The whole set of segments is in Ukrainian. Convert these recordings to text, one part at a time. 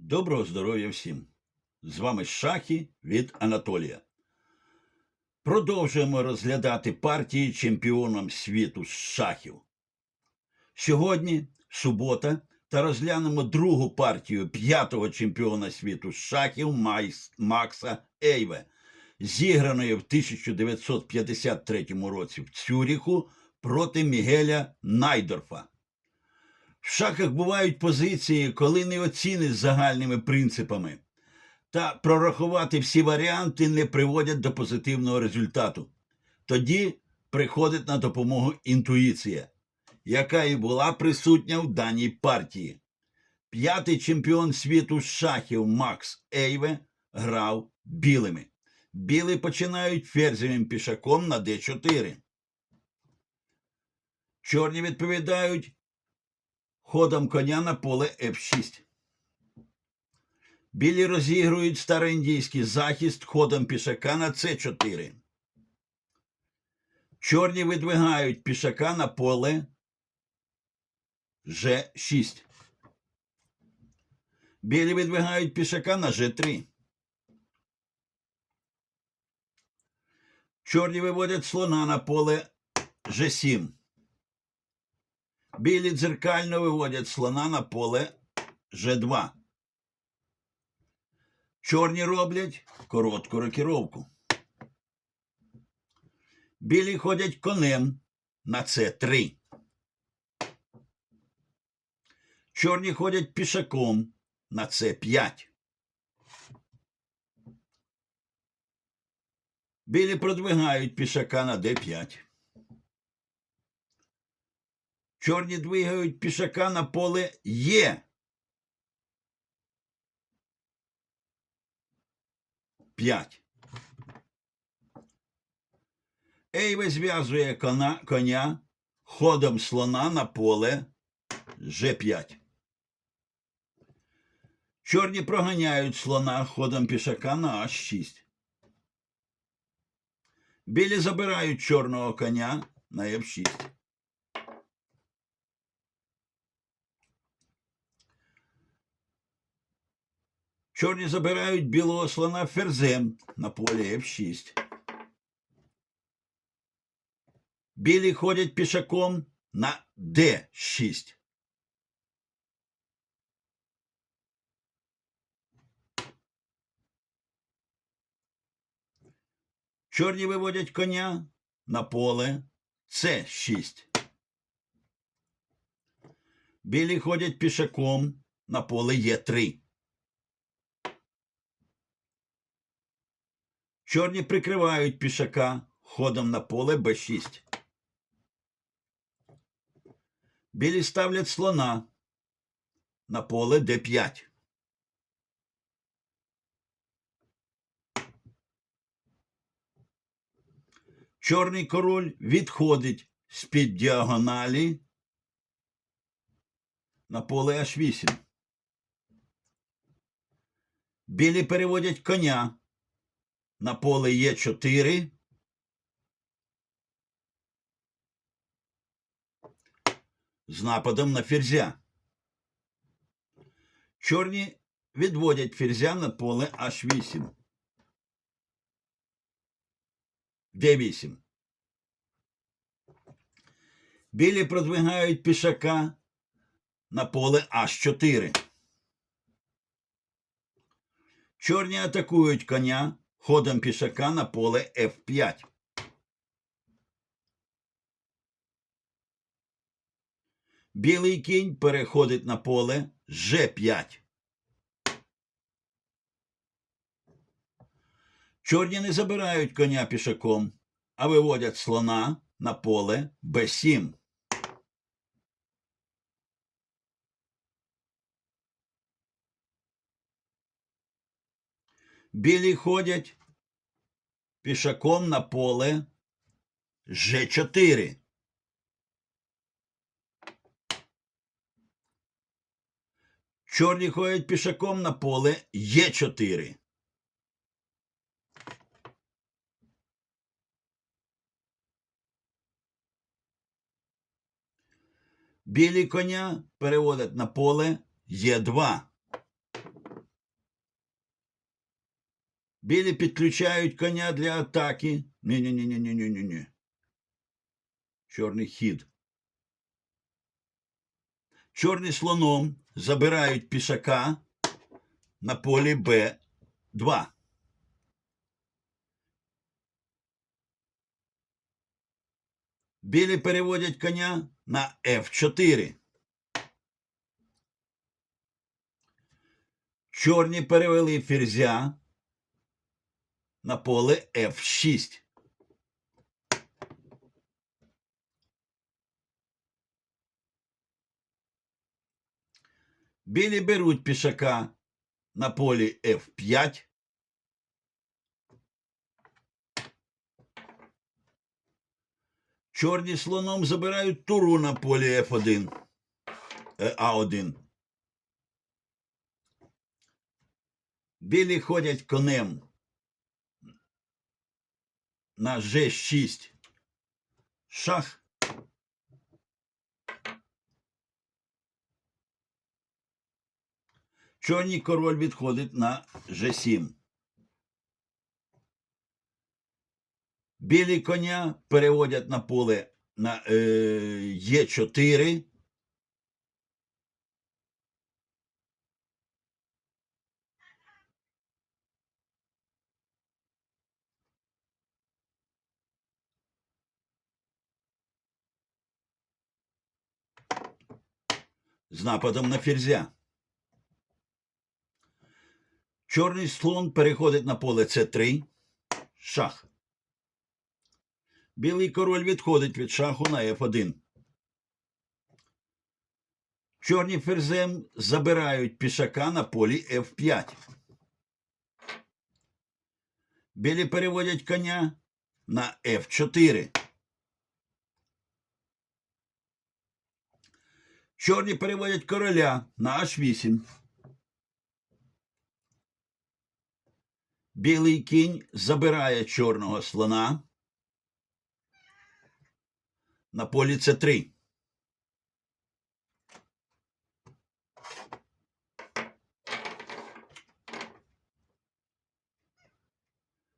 Доброго здоров'я всім! З вами шахи від Анатолія. Продовжуємо розглядати партії чемпіоном світу з шахів. Сьогодні субота, та розглянемо другу партію п'ятого чемпіона світу з шахів Майс- Макса Ейве, зіграної в 1953 році в Цюріху проти Мігеля Найдорфа. В шахах бувають позиції, коли не оціниш загальними принципами, та прорахувати всі варіанти не приводять до позитивного результату. Тоді приходить на допомогу інтуїція, яка і була присутня в даній партії. П'ятий чемпіон світу з шахів Макс Ейве грав білими. Білі починають ферзевим пішаком на d4. Чорні відповідають ходом коня на поле F6. Білі розігрують староіндійський захист ходом пішака на С4. Чорні видвигають пішака на поле Ж6. Білі видвигають пішака на Ж3. Чорні виводять слона на поле Ж7. Білі дзеркально виводять слона на поле Ж2. Чорні роблять коротку рокіровку. Білі ходять конем на С3. Чорні ходять пішаком на С5. Білі продвигають пішака на Д5. Чорні двигають пішака на поле Є. П'ять. Ейве зв'язує коня, коня ходом слона на поле Ж5. Чорні проганяють слона ходом пішака на H6. Білі забирають чорного коня на F6. Чорні забирають білого слона ферзем на полі F6. Білі ходять пішаком на D6. Чорні виводять коня на поле С6. Білі ходять пішаком на поле Е3. Чорні прикривають пішака ходом на поле Б6. Білі ставлять слона на поле Д5. Чорний король відходить з-під діагоналі на поле H8. Білі переводять коня на поле Е4. З нападом на ферзя. Чорні відводять ферзя на поле H8. Д8. Білі продвигають пішака на поле H4. Чорні атакують коня ходом пішака на поле F5. Білий кінь переходить на поле G5. Чорні не забирають коня пішаком, а виводять слона на поле Б7. Білі ходять пішаком на поле Ж4. Чорні ходять пішаком на поле Е4. Білі коня переводять на поле Е2. Білі підключають коня для атаки. Ні-ні-ні-ні-ні-ні-ні. Чорний хід. Чорний слоном забирають пішака на полі Б2. Білі переводять коня на F4. Чорні перевели ферзя на поле F6. Білі беруть пішака на полі F5. Чорні слоном забирають туру на полі F1. Е, А1. Білі ходять конем на G6. Шах. Чорний король відходить на G7. Білі коня переводять на поле на е, Е4. З нападом на ферзя. Чорний слон переходить на поле С3. Шах. Білий король відходить від шаху на F1. Чорні ферзем забирають пішака на полі F5. Білі переводять коня на F4. Чорні переводять короля на H8. Білий кінь забирає чорного слона на полі С3.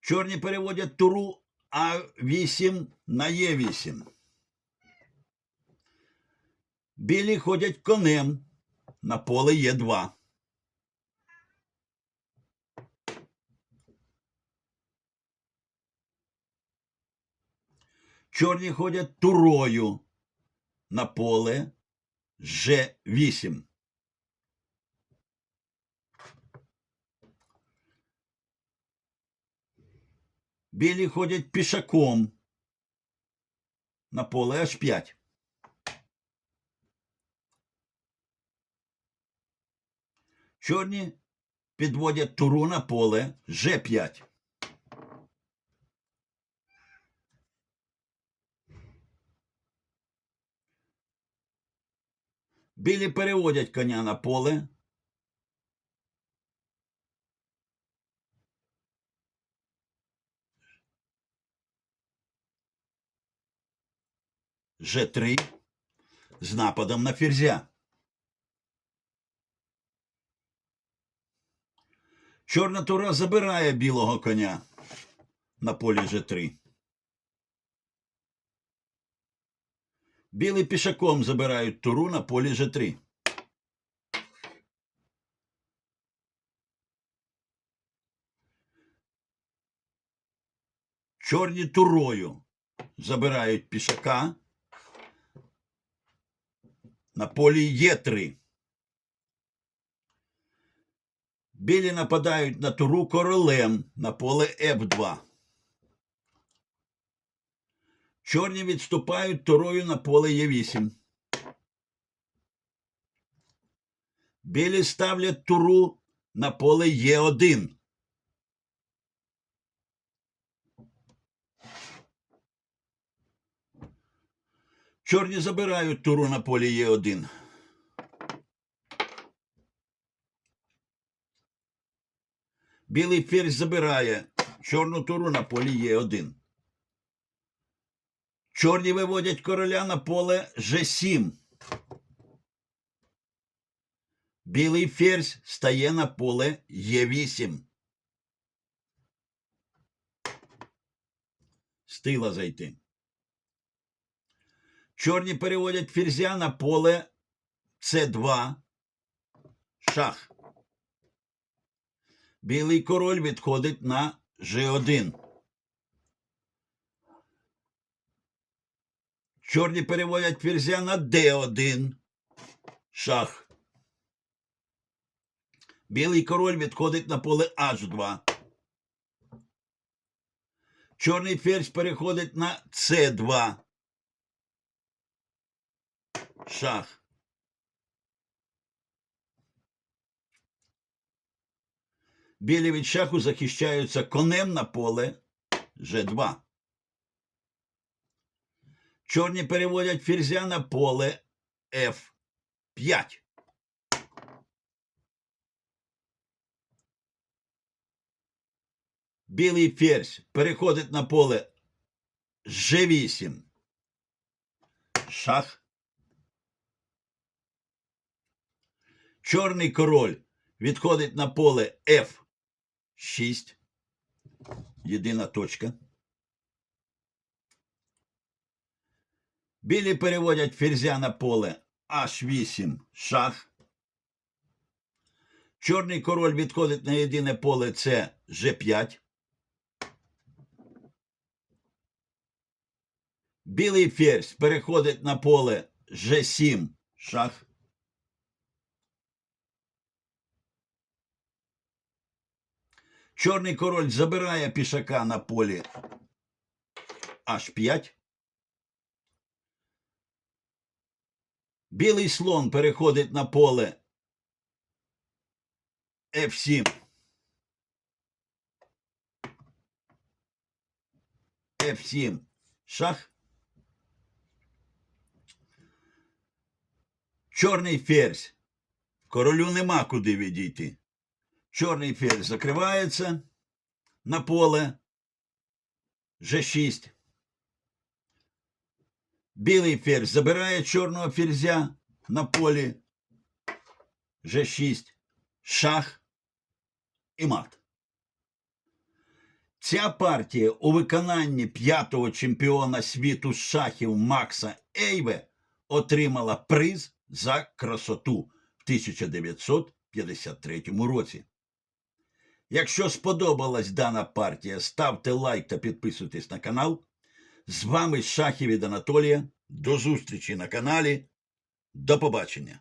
Чорні переводять туру А8 на Е8. Білі ходять конем на поле Е2. Чорні ходять турою на поле Ж8. Білі ходять пішаком на поле H5. Чорні підводять туру на поле G5. Білі переводять коня на поле. G3 з нападом на ферзя. Чорна тура забирає білого коня на полі G3. Білий пішаком забирають туру на полі G3. Чорні турою забирають пішака на полі Е3. Білі нападають на туру королем на поле F2. Чорні відступають турою на поле Е8. Білі ставлять туру на поле Е1. Чорні забирають туру на полі Е1. Білий ферзь забирає. Чорну туру на полі є 1 Чорні виводять короля на поле G7. Білий ферзь стає на поле Е8. З тила зайти. Чорні переводять ферзя на поле С2. Шах. Білий король відходить на G1. Чорні переводять ферзя на D1. Шах. Білий король відходить на поле H2. Чорний ферзь переходить на С2. Шах. Білі від шаху захищаються конем на поле G2. Чорні переводять ферзя на поле F5. Білий ферзь переходить на поле G8. Шах. Чорний король відходить на поле F6. Єдина точка. Білі переводять ферзя на поле H8 шах. Чорний король відходить на єдине поле це G5. Білий ферзь переходить на поле G7 шах. Чорний король забирає пішака на полі H5. Білий слон переходить на поле F7. F7. Шах. Чорний ферзь. Королю нема куди відійти. Чорний ферзь закривається на поле G6. Білий ферзь забирає чорного ферзя на полі G6, шах і мат. Ця партія у виконанні п'ятого чемпіона світу з шахів Макса Ейве отримала приз за красоту в 1953 році. Якщо сподобалась дана партія, ставте лайк та підписуйтесь на канал. З вами Шахів від Анатолія. До зустрічі на каналі. До побачення.